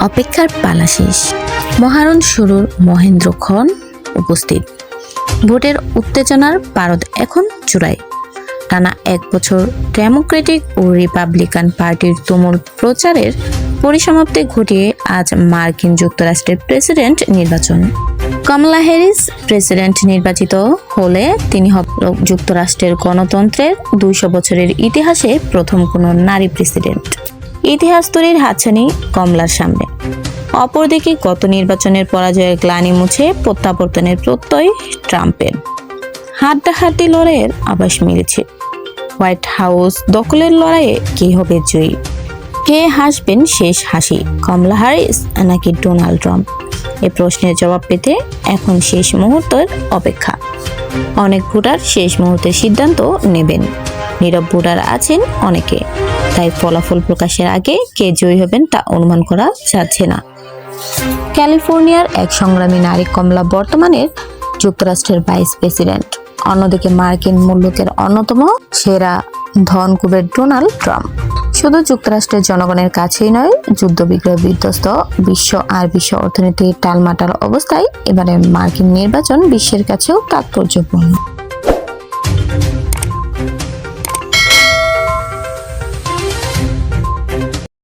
অপেক্ষার পালা শেষ মহারণ শুরুর মহেন্দ্রক্ষণ উপস্থিত। ভোটের উত্তেজনার পারদ এখন চূড়ায়। টানা এক বছর ডেমোক্রেটিক ও রিপাবলিকান পার্টির তুমুল প্রচারের পরিসমাপ্তি ঘটিয়ে আজ মার্কিন যুক্তরাষ্ট্রের প্রেসিডেন্ট নির্বাচন। কমলা হ্যারিস প্রেসিডেন্ট নির্বাচিত হলে তিনি যুক্তরাষ্ট্রের গণতন্ত্রের দুইশো বছরের ইতিহাসে প্রথম কোনো নারী প্রেসিডেন্ট। ইতিহাস তৈরির হাতছানি কমলার সামনে। অপরদিকে গত নির্বাচনের পরাজয়ের গ্লানি মুছে প্রত্যাবর্তনের প্রত্যয় ট্রাম্পের। হাড্ডাহাড্ডি লড়াইয়ের আভাস মিলেছে। হোয়াইট হাউস দখলের লড়াইয়ে কে হবে জয়ী? কে হাসবেন শেষ হাসি? কমলা হ্যারিস নাকি ডোনাল্ড ট্রাম্প। এ প্রশ্নের জবাব পেতে এখন শেষ মুহূর্তের অপেক্ষা। অনেক ভোটার শেষ মুহূর্তের সিদ্ধান্ত নেবেন। নীরব ভোটার আছেন অনেকে, তাই ফলাফল প্রকাশের আগে কে জয়ী হবেন তা অনুমান করা যাচ্ছে না। ক্যালিফোর্নিয়ার এক সংগ্রামী নারী কমলা বর্তমানের যুক্তরাষ্ট্রের ভাইস প্রেসিডেন্ট। অন্যদিকে মার্কিন মুল্লুকের অন্যতম সেরা ধনকুবের ডোনাল্ড ট্রাম্প। শুধু যুক্তরাষ্ট্রের জনগণের কাছেই নয়, যুদ্ধ যুদ্ধবিগ্রহ বিধ্বস্ত বিশ্ব আর বিশ্ব অর্থনীতির টালমাটাল অবস্থায় এবারে মার্কিন নির্বাচন বিশ্বের কাছেও তাৎপর্যপূর্ণ।